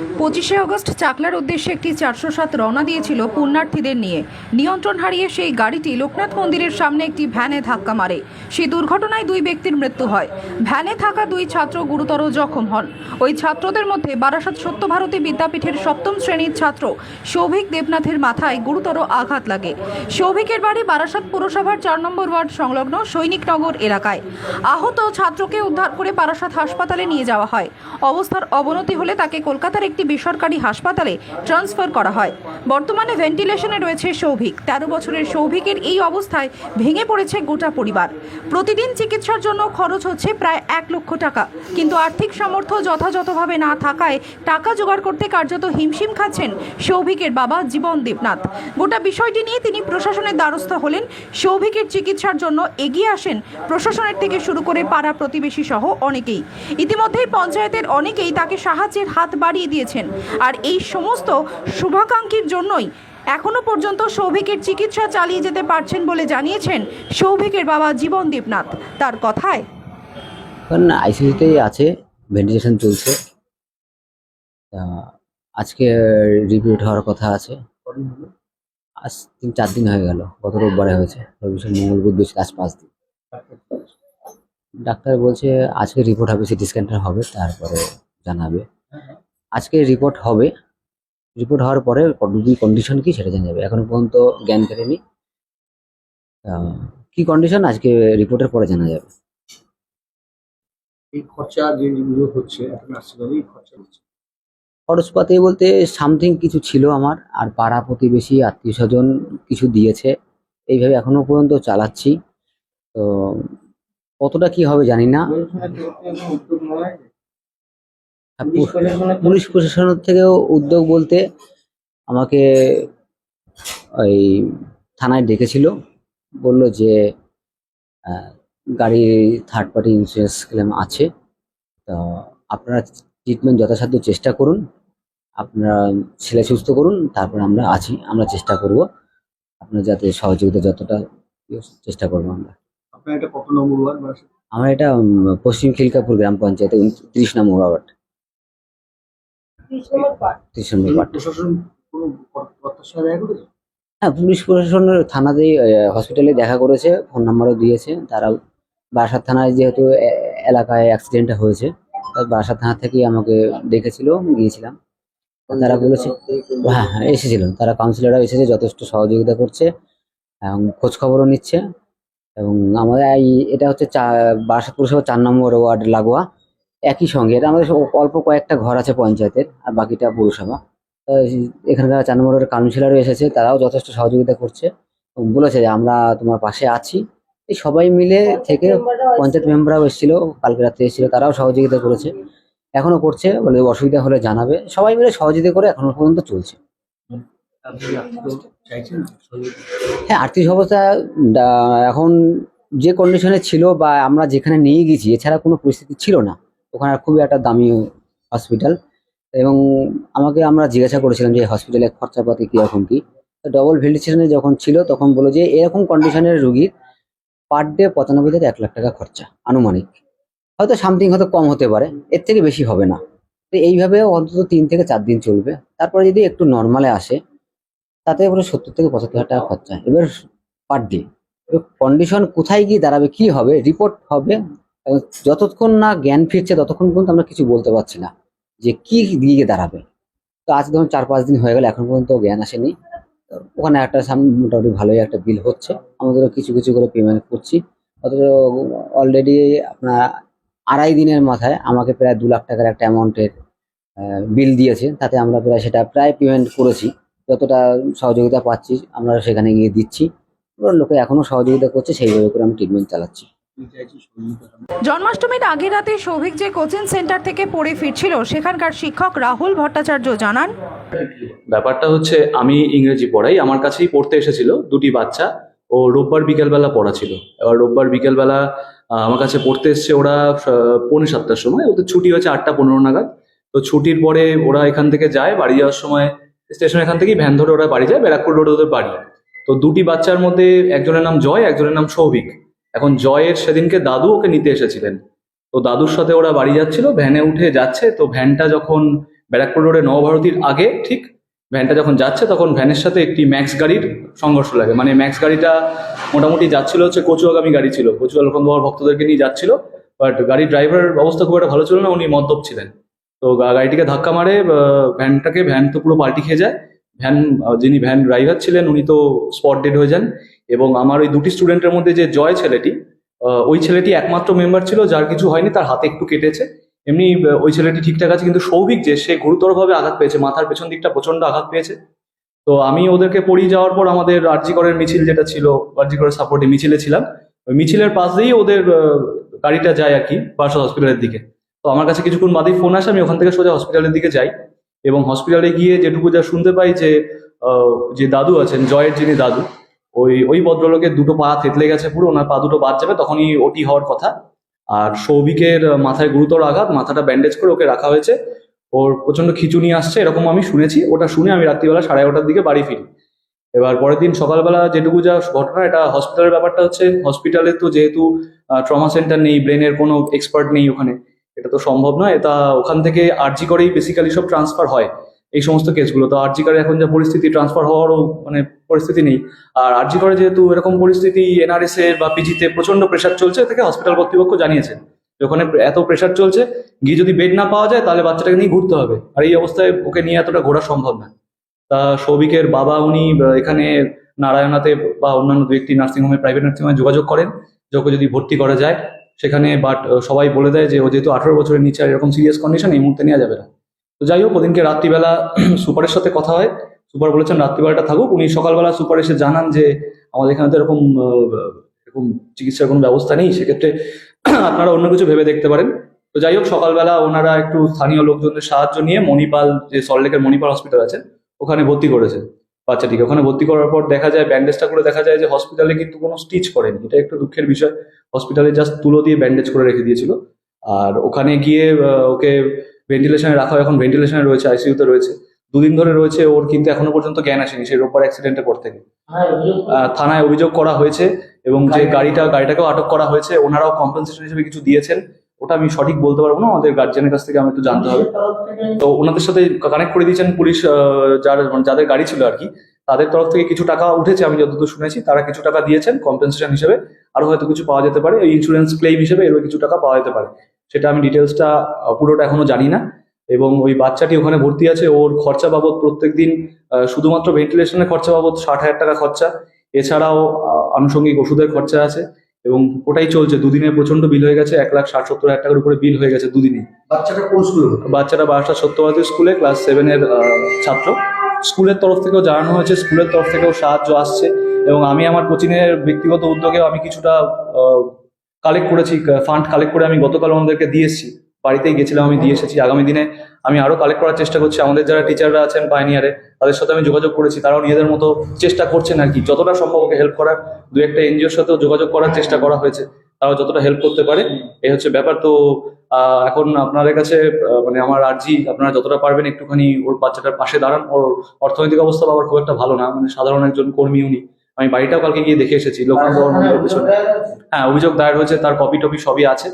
for পঁচিশে August চাকলার উদ্দেশ্যে একটি চারশো সাত রওনা দিয়েছিল পুণ্যার্থীদের নিয়ে। নিয়ন্ত্রণ হারিয়ে সেই গাড়িটি লোকনাথ মন্দিরের সামনে একটি ভ্যানে ধাক্কা মারে। সেই দুর্ঘটনায় দুই ব্যক্তির মৃত্যু হয়। ভ্যানে থাকা দুই ছাত্র গুরুতর জখম হন। ওই ছাত্রদের মধ্যে বারাসাত সত্যভারতী বিদ্যাপীঠের সপ্তম শ্রেণির ছাত্র সৌভিক দেবনাথের মাথায় গুরুতর আঘাত লাগে। সৌভিকের বাড়ি বারাসাত পুরসভার চার নম্বর ওয়ার্ড সংলগ্ন সৈনিকনগর এলাকায়। আহত ছাত্রকে উদ্ধার করে বারাসাত হাসপাতালে নিয়ে যাওয়া হয়। অবস্থার অবনতি হলে তাকে কলকাতার একটি বেসরকারি হাসপাতালে ট্রান্সফার করা হয়। বর্তমানে ভেন্টিলেশনে রয়েছে সৌভিক। তেরো বছরের সৌভিকের এই অবস্থায় ভেঙে পড়েছে গোটা পরিবার। প্রতিদিন চিকিৎসার জন্য খরচ হচ্ছে প্রায় এক লক্ষ টাকা। কিন্তু আর্থিক সামর্থ্য যথাযথভাবে না থাকায় টাকা জোগাড় করতে কার্যত হিমশিম খাচ্ছেন সৌভিকের বাবা জীবন দেবনাথ। গোটা বিষয়টি নিয়ে তিনি প্রশাসনের দ্বারস্থ হলেন। সৌভিকের চিকিৎসার জন্য এগিয়ে আসেন প্রশাসনের থেকে শুরু করে পাড়া প্রতিবেশী সহ অনেকেই। ইতিমধ্যেই পঞ্চায়েতের অনেকেই তাকে সাহায্যের হাত বাড়িয়ে দিয়েছেন। আর এই সমস্ত শুভাকাঙ্ক্ষীর জন্যই এখনও পর্যন্ত সৌভিকের চিকিৎসা চালিয়ে যেতে পারছেন বলে জানিয়েছেন সৌভিকের বাবা জীবন দেবনাথ তার কথায় এখন আইসিইউতেই আছে ভেন্টিলেশন চলছে। আজকে রিপিট হওয়ার কথা আছে। আজ তিন চার দিন হয়ে গেল গত রোববারে হয়েছে। রবি সোম, মঙ্গল বুধ আজ পাঁচ দিন। ডাক্তার বলছে আজকে রিপোর্ট হবে সিটি স্ক্যানটা হবে তারপরে জানাবে। আজকে রিপোর্ট হবে। রিপোর্ট হওয়ার পরে রুগীর কন্ডিশন কি সেটা জানা যাবে এখনও পর্যন্ত জ্ঞান ফেরেনি। কি কন্ডিশন আজকে রিপোর্টের পরে জানা যাবে। এই খরচা যেগুলো হচ্ছে এখন আসছে খরচা হচ্ছে। খরচপাতি বলতে সামথিং কিছু ছিল আমার আর পাড়া প্রতিবেশী আত্মীয় স্বজন কিছু দিয়েছে। এইভাবে এখনও পর্যন্ত চালাচ্ছি। তো কতটা কি হবে জানি না উদ্যোগ নয় আর পু- পুলিশ প্রশাসনের থেকেও উদ্যোগ বলতে আমাকে ওই থানায় ডেকেছিল। বলল যে গাড়ি থার্ড পার্টি ইন্স্যুরেন্স ক্লেম আছে। তো আপনারা ট্রিটমেন্ট যথাসাধ্য চেষ্টা করুন। আপনারা ছেলে সুস্থ করুন তারপর আমরা আছি আমরা চেষ্টা করব। আপনার যাতে সহযোগিতা যতটা চেষ্টা করব আমরা। আমার এটা পশ্চিম খিলকাপুর গ্রাম পঞ্চায়েতে উনত্রিশ নম্বর ওয়ার্ড। ত্রিশ নম্বর হ্যাঁ পুলিশ প্রশাসনের থানাতেই হসপিটালে দেখা করেছে ফোন নাম্বারও দিয়েছে। তারা বারাসাত থানায় যেহেতু এ- এলাকায় অ্যাক্সিডেন্টটা হয়েছে তাই বারাসাত থানা থেকেই আমাকে দেখেছিল গিয়েছিলাম। তারা বলেছে হ্যাঁ হ্যাঁ এসেছিল। তারা কাউন্সিলররা এসেছে যথেষ্ট সহযোগিতা করছে এবং খোঁজ খবরও নিচ্ছে। এবং আমাদের এই এটা হচ্ছে চা বারাসাত পুরসভা চার নম্বর ওয়ার্ড লাগোয়া। একই সঙ্গে, এটা আমাদের অল্প কয়েকটা ঘর আছে পঞ্চায়েতের, আর বাকিটা পৌরসভা। এখানকার চার নম্বরের কাউন্সিলরও এসেছে, তারাও যথেষ্ট সহযোগিতা করছে। বলেছে যে আমরা তোমার পাশে আছি। এই সবাই মিলে থেকে পঞ্চায়েত মেম্বাররাও এসেছিল, কালকে রাত্রে এসেছিল, তারাও সহযোগিতা করেছে। এখনও করছে, বলে অসুবিধা হলে জানাবে। সবাই মিলে সহযোগিতা করে এখনও পর্যন্ত চলছে? হ্যাঁ আর্থিক অবস্থা এখন যে কন্ডিশনে ছিল বা আমরা যেখানে নিয়ে গেছি, এছাড়া কোনো পরিস্থিতি ছিল না। ওখানে খুবই একটা দামি হসপিটাল এবং আমাকে আমরা জিজ্ঞাসা করেছিলাম যে হসপিটালে খরচাপাতি কীরকম কি? ডবল ভেন্টিলেশনে যখন ছিল, তখন বলো যে এরকম কন্ডিশনের রুগীর পার ডে পঁচানব্বই থেকে এক লাখ টাকা খরচা, আনুমানিক। হয়তো সামথিং হয়তো কম হতে পারে, এর থেকে বেশি হবে না। তো এইভাবে অন্তত তিন থেকে চার দিন চলবে। তারপরে যদি একটু নর্মালে আসে, তাতে এবারে সত্তর থেকে পঁচাত্তর হাজার টাকা খরচা। এবার পার ডে কন্ডিশন কোথায় গিয়ে দাঁড়াবে, কি হবে? রিপোর্ট হবে। যতক্ষণ না জ্ঞান ফিরছে, ততক্ষণ পর্যন্ত আমরা কিছু বলতে পারছি না যে কি দিকে দাঁড়াবে। তো আজ ধরুন চার পাঁচ দিন হয়ে গেল, এখন পর্যন্ত জ্ঞান আসেনি। ওখানে একটা সাম মোটামুটি ভালোই একটা বিল হচ্ছে। আমাদেরও কিছু কিছু করে পেমেন্ট করছি। অথচ অলরেডি আপনার আড়াই দিনের মাথায় আমাকে প্রায় দু লাখ টাকার একটা অ্যামাউন্টের বিল দিয়েছে। তাতে আমরা প্রায় সেটা প্রায় পেমেন্ট করেছি। যতটা সহযোগিতা পাচ্ছি আমরা সেখানে গিয়ে দিচ্ছি। লোকে এখনও সহযোগিতা করছে, সেইভাবে করে আমি ট্রিটমেন্ট চালাচ্ছি। জন্মাষ্টমীর আগের রাতে সৌভিক যে কোচিং সেন্টার থেকে পড়ে ফিরছিল, সেখানকার শিক্ষক রাহুল ভট্টাচার্য জানান, ব্যাপারটা হচ্ছে আমি ইংরেজি পড়াই, আমার কাছেই পড়তে এসেছিল দুটি বাচ্চা, ও রোববার বিকেলবেলা পড়া ছিল। এবার রোববার বিকেলবেলা আমার কাছে পড়তে এসছে ওরা পৌনে সাতটার সময়, ওদের ছুটি হয়েছে আটটা পনেরো নাগাদ। তো ছুটির পরে ওরা এখান থেকে যায়, বাড়ি যাওয়ার সময় স্টেশন এখান থেকেই ভ্যান ধরে ওরা বাড়ি যায়, ব্যারাকপুর রোড ওদের বাড়ি। তো দুটি বাচ্চার মধ্যে একজনের নাম জয়, একজনের নাম সৌভিক। এখন জয়ের সেদিনকে দাদু ওকে নিতে এসেছিলেন। তো দাদুর সাথে ওরা বাড়ি যাচ্ছিল, ভ্যানে উঠে যাচ্ছে, তো ভ্যানটা যখন ব্যারাকপুর রোডে নবভারতীর আগে, ঠিক? ভ্যানটা যখন যাচ্ছে, তখন ভ্যানের সাথে একটি ম্যাক্স গাড়ির সংঘর্ষ লাগে। মানে ম্যাক্স গাড়িটা মোটামুটি যাচ্ছিল হচ্ছে কচুয়াগামী গাড়ি ছিল। কচুয়া লোকন বাবার ভক্তদেরকে নিয়ে যাচ্ছিল। বাট গাড়ির ড্রাইভারের অবস্থা খুব একটা ভালো ছিল না, উনি মদ্যপ ছিলেন। তো গাড়িটিকে ধাক্কা মারে ভ্যানটাকে ভ্যান তো পুরো পাল্টি খেয়ে যায়। ভ্যান যিনি ভ্যান ড্রাইভার ছিলেন, উনি তো স্পট ডেড হয়ে যান। এবং আমার ওই দুটি স্টুডেন্টের মধ্যে যে জয় ছেলেটি ওই ছেলেটি একমাত্র মেম্বার ছিল, যার কিছু হয়নি, তার হাতে একটু কেটেছে। এমনি ওই ছেলেটি ঠিকঠাক আছে, কিন্তু সৌভিক যে, সে গুরুতরভাবে আঘাত পেয়েছে, মাথার পেছন দিকটা প্রচণ্ড আঘাত পেয়েছে। তো আমি ওদেরকে পড়িয়ে যাওয়ার পর আমাদের আরজি করের মিছিল যেটা ছিল আরজি করের সাপোর্টে মিছিলে ছিলাম। ওই মিছিলের পাশ দিয়েই ওদের গাড়িটা যায় আর কি বারাসাত হসপিটালের দিকে। তো আমার কাছে কিছুক্ষণ বাদেই ফোন আসে, আমি ওখান থেকে সোজা হসপিটালের দিকে যাই। এবং হসপিটালে গিয়ে যেটুকু যা শুনতে পাই যে যে দাদু আছেন, জয়ের যিনি দাদু, ওই ওই ভদ্রলোকের দুটো পা থেতলে গেছে পুরো, ওনার পা দুটো বাদ যাবে, তখনই ওটি হওয়ার কথা। আর সৌভিকের মাথায় গুরুতর আঘাত, মাথাটা ব্যান্ডেজ করে ওকে রাখা হয়েছে। ওর প্রচণ্ড খিচুনি আসছে, এরকম আমি শুনেছি, ওটা শুনে আমি রাত্রিবেলা সাড়ে এগারোটার দিকে বাড়ি ফিরি। এবার পরের দিন সকালবেলা যেটুকু যা ঘটনা, এটা হসপিটালের ব্যাপারটা হচ্ছে হসপিটালে তো যেহেতু ট্রমা সেন্টার নেই ব্রেনের কোনো এক্সপার্ট নেই ওখানে। এটা তো সম্ভব নয় তা ওখান থেকে আরজি করেই বেসিক্যালি সব ট্রান্সফার হয়, এই সমস্ত কেসগুলো তো আরজি করে এখন যা পরিস্থিতি ট্রান্সফার হওয়ারও মানে পরিস্থিতি নেই। আর আরজি করে যেহেতু এরকম পরিস্থিতি এনআরএস এর বা পিজিতে প্রচণ্ড প্রেশার চলছে এ থেকে হসপিটাল কর্তৃপক্ষ জানিয়েছে। ওখানে এত প্রেশার চলছে, গিয়ে যদি বেড না পাওয়া যায়, তাহলে বাচ্চাটাকে নিয়ে ঘুরতে হবে। আর এই অবস্থায় ওকে নিয়ে এতটা ঘোরা সম্ভব না। তা সৌভিকের বাবা উনি এখানে নারায়ণাতে বা অন্যান্য দু একটি নার্সিংহোমে প্রাইভেট নার্সিংহোমে যোগাযোগ করেন, যে ওকে যদি ভর্তি করা যায়। সেখানে বাট সবাই বলে দেয় যে, ও যেহেতু আঠারো বছরের নিচে এরকম সিরিয়াস কন্ডিশন এই মুহূর্তে নেওয়া যাবে না। তো যাই হোক, ওদিনকে রাত্রিবেলা সুপারের সাথে কথা হয়। সুপার বলেছেন, রাত্রিবেলাটা থাকুক। উনি সকালবেলা সুপার এসে জানান যে, আমাদের এখানে তো এরকম এরকম চিকিৎসার কোনো ব্যবস্থা নেই। সেক্ষেত্রে আপনারা অন্য কিছু ভেবে দেখতে পারেন। তো যাই হোক, সকালবেলা ওনারা একটু স্থানীয় লোকজনদের সাহায্য নিয়ে মণিপাল, যে সল্টলেকের মণিপাল হসপিটাল আছে ওখানে ভর্তি করেছে বাচ্চাটিকে। ওখানে ভর্তি করার পর দেখা যায় ব্যান্ডেজটা করে দেখা যায় যে হসপিটালে কিন্তু কোনো স্টিচ করেনি। এটা একটু দুঃখের বিষয়। হসপিটালে জাস্ট তুলো দিয়ে ব্যান্ডেজ করে রেখে দিয়েছিল। আর ওখানে গিয়ে ওকে ভেন্টিলেশনে রাখা হয়। এখন ভেন্টিলেশনে রয়েছে আইসিইউতে রয়েছে। দুদিন ধরে রয়েছে ওর কিন্তু এখনও পর্যন্ত জ্ঞান আসেনি সেই রোববার অ্যাক্সিডেন্টের পর থেকে। থানায় অভিযোগ করা হয়েছে এবং যে গাড়িটা গাড়িটাকেও আটক করা হয়েছে। ওনারাও কম্পেনসেশন হিসেবে কিছু দিয়েছেন। ওটা আমি সঠিক বলতে পারব না, আমাদের গার্জিয়ানের কাছ থেকে আমি একটু জানতে হবে। তো ওনাদের সাথে কানেক্ট করে দিয়েছেন পুলিশ যার মানে যাদের গাড়ি ছিল আর কি, তাদের তরফ থেকে কিছু টাকা উঠেছে, আমি যতদূর শুনেছি, তারা কিছু টাকা দিয়েছেন কম্পেনসেশন হিসেবে। আরও হয়তো কিছু পাওয়া যেতে পারে ওই ইন্স্যুরেন্স ক্লেম হিসেবে এরও কিছু টাকা পাওয়া যেতে পারে। সেটা আমি ডিটেলসটা পুরোটা এখনও জানি না। এবং ওই বাচ্চাটি ওখানে ভর্তি আছে, ওর খরচা বাবদ প্রত্যেক দিন শুধুমাত্র ভেন্টিলেশনের খরচা বাবদ ষাট হাজার টাকা খরচা। এছাড়াও আনুষঙ্গিক ওষুধের খরচা আছে। এবং ওটাই চলছে দুদিনে প্রচণ্ড বিল হয়ে গেছে এক লাখ ষাট সত্তর হাজার টাকার উপরে বিল হয়ে গেছে দুদিনে। বাচ্চাটা কোন স্কুলে বাচ্চাটা বারাসা সত্যবাদী স্কুলে ক্লাস সেভেনের ছাত্র। স্কুলের তরফ থেকেও জানানো হয়েছে স্কুলের তরফ থেকেও সাহায্য আসছে। এবং আমি আমার কোচিংয়ের ব্যক্তিগত উদ্যোগে আমি কিছুটা কালেক্ট করেছি ফান্ড কালেক্ট করে আমি গতকাল আমাদেরকে দিয়ে এসেছি। বাড়িতেই গেছিলাম আমি দিয়ে এসেছি। আগামী দিনে আমি আরও কালেক্ট করার চেষ্টা করছি। আমাদের যারা টিচাররা আছেন পাইনিয়ারে তাদের সাথে আমি যোগাযোগ করেছি। তারাও নিজেদের মতো চেষ্টা করছেন আর কি। যতটা সম্ভব ওকে হেল্প করার দু একটা এনজিওর সাথেও যোগাযোগ করার চেষ্টা করা হয়েছে। তারাও যতটা হেল্প করতে পারে এই হচ্ছে ব্যাপার। তো আহ, এখন আপনাদের কাছে মানে আমার আর্জি আপনারা যতটা পারবেন একটুখানি ওর বাচ্চাটার পাশে দাঁড়ান। ওর অর্থনৈতিক অবস্থা আবার খুব একটা ভালো না। মানে সাধারণ একজন কর্মী উনি। আমি বাড়িটাও কালকে গিয়ে দেখে এসেছি। লোকনাথ হ্যাঁ অভিযোগ দায়ের হয়েছে তার কপি টপি সবই আছে।